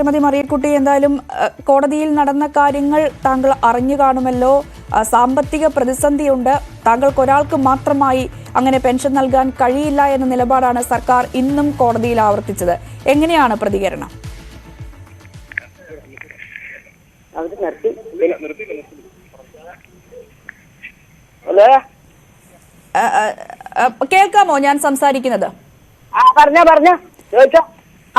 ശ്രീമതി മറിയക്കുട്ടി എന്തായാലും കോടതിയിൽ നടന്ന കാര്യങ്ങൾ താങ്കൾ അറിഞ്ഞു കാണുമല്ലോ. സാമ്പത്തിക പ്രതിസന്ധിയുണ്ട്. താങ്കൾക്ക് ഒരാൾക്ക് മാത്രമായി അങ്ങനെ പെൻഷൻ നൽകാൻ കഴിയില്ല എന്ന നിലപാടാണ് സർക്കാർ ഇന്നും കോടതിയിൽ ആവർത്തിച്ചത്. എങ്ങനെയാണ് പ്രതികരണം? കേൾക്കാമോ ഞാൻ സംസാരിക്കുന്നത്? പറഞ്ഞോ പറഞ്ഞോ. ചോദിച്ചോ.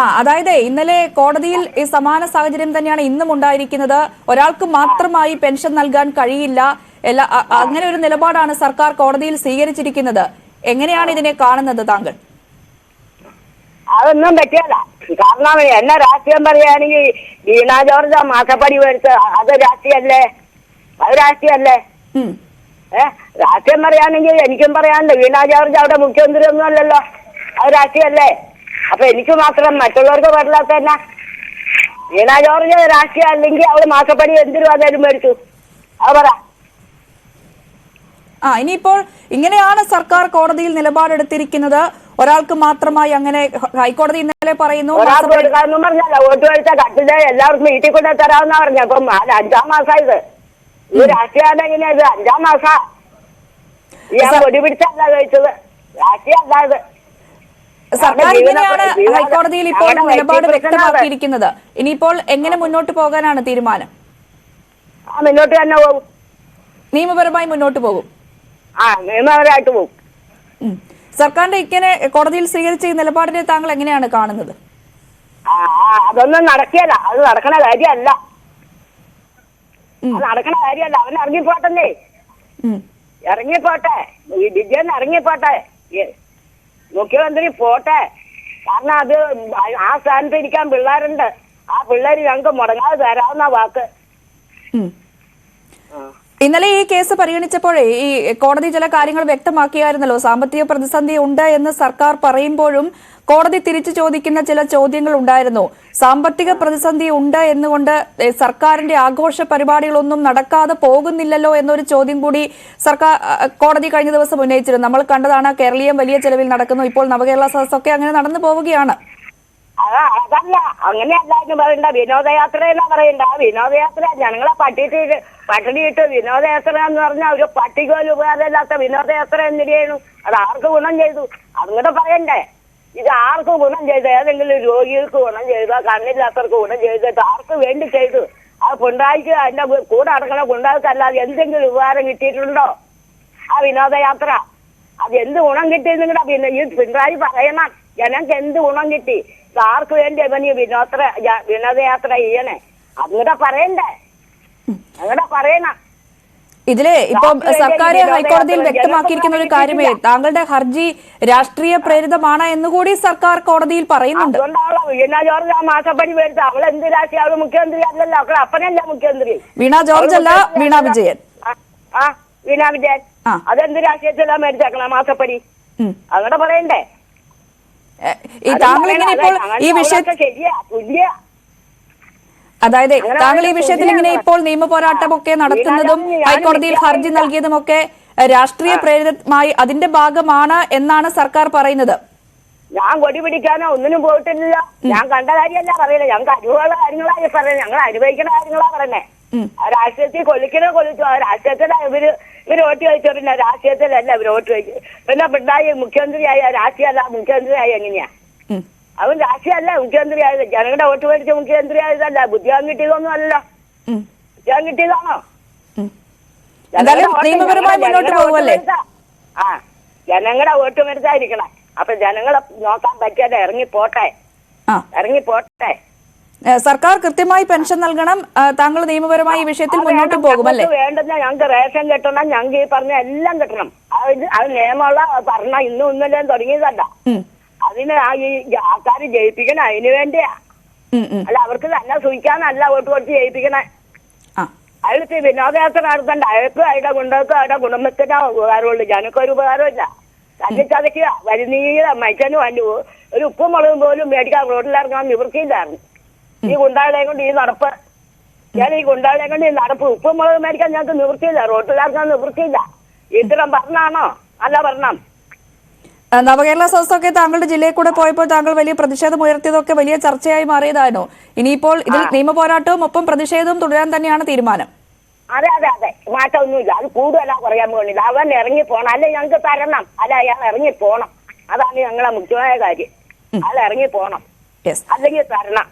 ആ അതായത് ഇന്നലെ കോടതിയിൽ ഈ സമാന സാഹചര്യം തന്നെയാണ് ഇന്നും ഉണ്ടായിരിക്കുന്നത്. ഒരാൾക്ക് മാത്രമായി പെൻഷൻ നൽകാൻ കഴിയില്ല. എല്ലാ അങ്ങനെ ഒരു നിലപാടാണ് സർക്കാർ കോടതിയിൽ സ്വീകരിച്ചിരിക്കുന്നത്. എങ്ങനെയാണ് ഇതിനെ കാണുന്നത് താങ്കൾ? അതൊന്നും പറ്റിയല്ല. കാരണം എന്നെ രാഷ്ട്രീയം പറയുകയാണെങ്കിൽ വീണ ജോർജ് മാസപ്പടി മേടിച്ച് അത് രാഷ്ട്രീയല്ലേ? അത് രാഷ്ട്രീയല്ലേ. ഏ? രാഷ്ട്രീയം പറയുകയാണെങ്കിൽ എനിക്കും പറയാനുണ്ട്. വീണ ജോർജ് അവിടെ മുഖ്യമന്ത്രി ഒന്നും അല്ലല്ലോ. അത് രാഷ്ട്രീയല്ലേ? അപ്പൊ എനിക്ക് മാത്രം മറ്റുള്ളവർക്ക് പാടില്ലാത്ത തന്നെ വീണ ജോർജ് രാഷ്ട്രീയം അല്ലെങ്കിൽ അവൾ മാസപ്പടി എന്തിനു വന്നാലും മേടിച്ചു. അത് പറ. ആ ഇനിയിപ്പോൾ ഇങ്ങനെയാണ് സർക്കാർ കോടതിയിൽ നിലപാടെടുത്തിരിക്കുന്നത്. ഒരാൾക്ക് മാത്രമായി അങ്ങനെ ഹൈക്കോടതി ഇന്നലെ പറയുന്നു പറഞ്ഞല്ല. വോട്ട് മേടിച്ച കട്ടിൽ എല്ലാവർക്കും വീട്ടിൽ കൊണ്ട് തരാമെന്നാ പറഞ്ഞു. അപ്പം അഞ്ചാം മാസാ ഈ രാഷ്ട്രീയം എങ്ങനെയാ ഇത്? അഞ്ചാം മാസാ. ഞാൻ സർ- പിടിച്ചല്ല കഴിച്ചത്. രാഷ്ട്രീയം അല്ല ഇത് സർക്കാർ ഇങ്ങനെയാണ് ഹൈക്കോടതിയിൽ ഇപ്പോൾ നിലപാട് വ്യക്തമാക്കിയിരിക്കുന്നത്. ഇനിയിപ്പോൾ എങ്ങനെ മുന്നോട്ട് പോകാനാണ് തീരുമാനം? മുന്നോട്ട് തന്നെ പോകും നിയമപരമായി മുന്നോട്ട് പോകും. ആ നിയമപരമായിട്ട് പോകും സർക്കാരിന്റെ ഇങ്ങനെ കോടതിയിൽ സ്വീകരിച്ച ഈ നിലപാടിനെ താങ്കൾ എങ്ങനെയാണ് കാണുന്നത്? അതൊന്നും നടക്കിയല്ല അത് നടക്കണ കാര്യമല്ല. നടക്കണ കാര്യമല്ല. അവൻ ഇറങ്ങിപ്പോട്ടല്ലേ. ഇറങ്ങിപ്പോട്ടെ. ഈ ഡിജൻ ഇറങ്ങിപ്പോട്ടെ. മുഖ്യമന്ത്രി പോട്ടെ. കാരണം അത് ആ സ്ഥാനത്ത് ഇരിക്കാൻ പിള്ളേരുണ്ട്. ആ പിള്ളേര് ഞങ്ങൾക്ക് മുടങ്ങാതെ തരാവുന്ന വാക്ക്. ഇന്നലെ ഈ കേസ് പരിഗണിച്ചപ്പോഴേ ഈ കോടതി ചില കാര്യങ്ങൾ വ്യക്തമാക്കിയായിരുന്നല്ലോ. സാമ്പത്തിക പ്രതിസന്ധി ഉണ്ട് എന്ന് സർക്കാർ പറയുമ്പോഴും കോടതി തിരിച്ചു ചോദിക്കുന്ന ചില ചോദ്യങ്ങൾ ഉണ്ടായിരുന്നു. സാമ്പത്തിക പ്രതിസന്ധി ഉണ്ട് എന്നുകൊണ്ട് സർക്കാരിന്റെ ആഘോഷ പരിപാടികളൊന്നും നടക്കാതെ പോകുന്നില്ലല്ലോ എന്നൊരു ചോദ്യം കൂടി സർക്കാർ കോടതി കഴിഞ്ഞ ദിവസം ഉന്നയിച്ചിരുന്നു. നമ്മൾ കണ്ടതാണ് കേരളീയം വലിയ ചെലവിൽ നടക്കുന്നു. ഇപ്പോൾ നവകേരള സദസ്സൊക്കെ അങ്ങനെ നടന്നു പോവുകയാണ്. അതാ അതല്ല. അങ്ങനെയല്ല എന്ന് പറയണ്ട. വിനോദയാത്ര എന്നാ പറയണ്ട. വിനോദയാത്ര ഞങ്ങളെ പട്ടിയിട്ട് പട്ടിണിയിട്ട് വിനോദയാത്ര എന്ന് പറഞ്ഞാൽ ഒരു പട്ടിക പോലും ഉപകാരമില്ലാത്ത വിനോദയാത്ര എന്തിനു അത് ആർക്ക് ഗുണം ചെയ്തു? അങ്ങോട്ട് പറയണ്ടേ. ഇത് ആർക്ക് ഗുണം ചെയ്തു? ഏതെങ്കിലും രോഗികൾക്ക് ഗുണം ചെയ്തോ കണ്ണില്ലാത്തവർക്ക് ഗുണം ചെയ്തിട്ട് ആർക്ക് വേണ്ടി ചെയ്തു? ആ പിണറായിക്ക് അതിന്റെ കൂടെ അടക്കണ പിണറായിക്കല്ലാതെ എന്തെങ്കിലും ഉപകാരം കിട്ടിയിട്ടുണ്ടോ? ആ വിനോദയാത്ര. അത് എന്ത് ഗുണം കിട്ടി നിങ്ങളുടെ പിന്നെ ഈ പിണറായി പറയണം ജനങ്ങൾക്ക് എന്ത് ഗുണം കിട്ടി? ആർക്ക് വേണ്ടി അവൻ ഈ വിനോദ വിനോദയാത്ര ചെയ്യണേ? അങ്ങടെ പറയണ്ടേ. അങ്ങടെ പറയണം. ഇതിൽ ഇപ്പം സർക്കാർ ഹൈക്കോടതിയിൽ വ്യക്തമാക്കിയിരിക്കുന്ന ഒരു കാര്യമേ താങ്കളുടെ ഹർജി രാഷ്ട്രീയ പ്രേരിതമാണ് എന്നുകൂടി സർക്കാർ കോടതിയിൽ പറയുന്നുണ്ട്. വീണ ജോർജ് ആ മാസപ്പടി മേടിച്ച അവൾ എന്ത് രാഷ്ട്രീയ മുഖ്യമന്ത്രി അല്ലല്ലോ അവളെ അപ്പനല്ല മുഖ്യമന്ത്രി. വീണ ജോർജ് അല്ല വീണ വിജയൻ. വീണ വിജയൻ. അതെന്ത് രാഷ്ട്രീയത്തിലാ മേടിച്ചേക്കണ മാസപ്പടി? അങ്ങനെ പറയണ്ടേ? ഈ താങ്കൾ. ഇങ്ങനെ ഇപ്പോൾ ഈ വിഷയത്തെ വിഷയ ശരിയാ അതായത് താങ്കൾ ഈ വിഷയത്തിൽ ഇങ്ങനെ ഇപ്പോൾ നിയമ പോരാട്ടമൊക്കെ നടത്തുന്നതും ഹൈക്കോടതിയിൽ ഹർജി നൽകിയതുമൊക്കെ ഒക്കെ രാഷ്ട്രീയ പ്രേരിതമായി അതിന്റെ ഭാഗമാണ് എന്നാണ് സർക്കാർ പറയുന്നത്. ഞാൻ കൊടി പിടിക്കാനോ ഒന്നിനും പോയിട്ടില്ല. ഞാൻ കണ്ട കാര്യമല്ല പറയുന്നത് ഞങ്ങൾക്ക് അനുഭവമുള്ള കാര്യങ്ങളാണ് പറയുന്നത്. ഞങ്ങൾ അനുഭവിക്കുന്ന കാര്യങ്ങളാ പറഞ്ഞേ രാഷ്ട്രീയത്തിൽ കൊല്ലിക്കണോ കൊല്ലിച്ചോ ആ രാഷ്ട്രീയത്തിലാ ഇവർ ഇവർ വോട്ട് ചോദിച്ചോ പിന്നെ രാഷ്ട്രീയത്തിലല്ല ഇവർ വോട്ട് ചോദിച്ചു പിന്നെ പിണറായി മുഖ്യമന്ത്രിയായി. രാഷ്ട്രീയ മുഖ്യമന്ത്രിയായി എങ്ങനെയാ. അവൻ രാഷ്ട്രീയമല്ല മുഖ്യമന്ത്രിയായത് ജനങ്ങളുടെ വോട്ട് മേടിച്ച മുഖ്യമന്ത്രിയായതല്ല ബുദ്ധിയാൻ കിട്ടിയതൊന്നും അല്ല. ബുദ്ധിയാൻ കിട്ടിയതാണോ? നിയമപരമായി മുന്നോട്ട് പോകുമല്ലേ ആ ജനങ്ങളുടെ വോട്ട് മേടിച്ചായിരിക്കണം. അപ്പൊ ജനങ്ങളെ നോക്കാൻ പറ്റാതെ ഇറങ്ങി പോട്ടെ. ഇറങ്ങി പോട്ടെ. സർക്കാർ കൃത്യമായി പെൻഷൻ നൽകണം. താങ്കൾ നിയമപരമായി ഈ വിഷയത്തിൽ മുന്നോട്ട്. പോകുമല്ലേ വേണ്ടുന്ന ഞങ്ങൾക്ക് റേഷൻ കിട്ടണം ഞങ്ങൾക്ക് ഈ പറഞ്ഞ എല്ലാം കിട്ടണം. അത് അത് നിയമമുള്ള പറഞ്ഞ ഇന്നും ഇന്നലെയും തുടങ്ങിയതല്ല. അതിന് ആ ഈ ആൾക്കാർ ജയിപ്പിക്കണം അതിന് വേണ്ടിയാ. അല്ല അവർക്ക് തന്നെ സുഖിക്കാന്നല്ല വോട്ട് കൊടുത്ത് ജയിപ്പിക്കണേ. അയാൾക്ക് വിനോദയാത്ര നടത്തണ്ട. അയാൾക്ക് അയാളുടെ ഗുണ്ടകൾക്കും അയാളുടെ കുടുംബത്തിനാ ഉപകാരമുള്ളൂ. ഒരു ഉപകാരമില്ല തല്ലിച്ചതയ്ക്കുക വരുന്നീര മനുഷ്യന് വേണ്ടി പോകും ഒരു ഉപ്പും മുളകും പോലും മേടിക്കാൻ റോഡിലിറങ്ങാൻ നിവൃത്തിയില്ലായിരുന്നു. ഈ ഗുണ്ടാകളെ കൊണ്ട് ഈ നടപ്പ്. ഞാൻ ഈ ഗുണ്ടാകളെ കൊണ്ട് ഈ നടപ്പ്. ഉപ്പും മുളകും മേടിക്കാൻ ഞങ്ങൾക്ക് നിവൃത്തിയില്ല. റോഡിലിറങ്ങാൻ നിവൃത്തിയില്ല. ഇത്തരം പറഞ്ഞാണോ അല്ല പറഞ്ഞം ആ, നവകേരള സദസ്സൊക്കെ താങ്കളുടെ ജില്ലയിൽ കൂടെ പോയപ്പോൾ താങ്കൾ വലിയ പ്രതിഷേധം ഉയർത്തിയതൊക്കെ വലിയ ചർച്ചയായി മാറിയതായിരുന്നു. ഇനിയിപ്പോൾ ഇതിൽ നിയമ പോരാട്ടവും ഒപ്പം പ്രതിഷേധവും തുടരാൻ തന്നെയാണ് തീരുമാനം. അതെ അതെ അതെ. മാറ്റമൊന്നുമില്ല. അത് കൂടുതലാ പറയാൻ പോകുന്നില്ല അവൻ ഇറങ്ങി പോണം. അല്ലെ ഞങ്ങൾക്ക് തരണം. അല്ല അയാൾ ഇറങ്ങി പോണം. അതാണ് ഞങ്ങളെ മുഖ്യമായ കാര്യം. അയാൾ ഇറങ്ങി പോണം. യെസ് അല്ലെങ്കിൽ തരണം.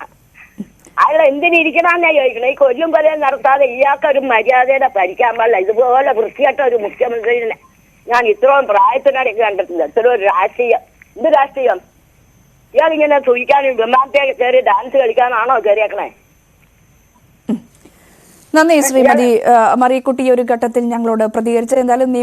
അയാൾ എന്തിനിരിക്കണമെന്നാ ചോദിക്കണം ഈ കൊല്ലും കൊലയും നടത്താതെ ഇയാൾക്കൊരു മര്യാദയുടെ ഭരിക്കാൻ പാടില്ല. ഇതുപോലെ വൃത്തികെട്ട ഒരു മുഖ്യമന്ത്രിനെ ഞാൻ ഇത്രയും പ്രായത്തിനിടയ്ക്ക് കണ്ടിട്ടില്ല ഇത്രയും ഒരു രാഷ്ട്രീയം. എന്ത് രാഷ്ട്രീയം? ഇയാളിങ്ങനെ സൂചിക്കാനും വിമാനത്തെ കയറി ഡാൻസ് കളിക്കാനാണോ കയറിയേക്കണേ? നന്ദി ശ്രീമതി മറിയക്കുട്ടി ഒരു ഘട്ടത്തിൽ ഞങ്ങളോട് പ്രതികരിച്ചത്. എന്തായാലും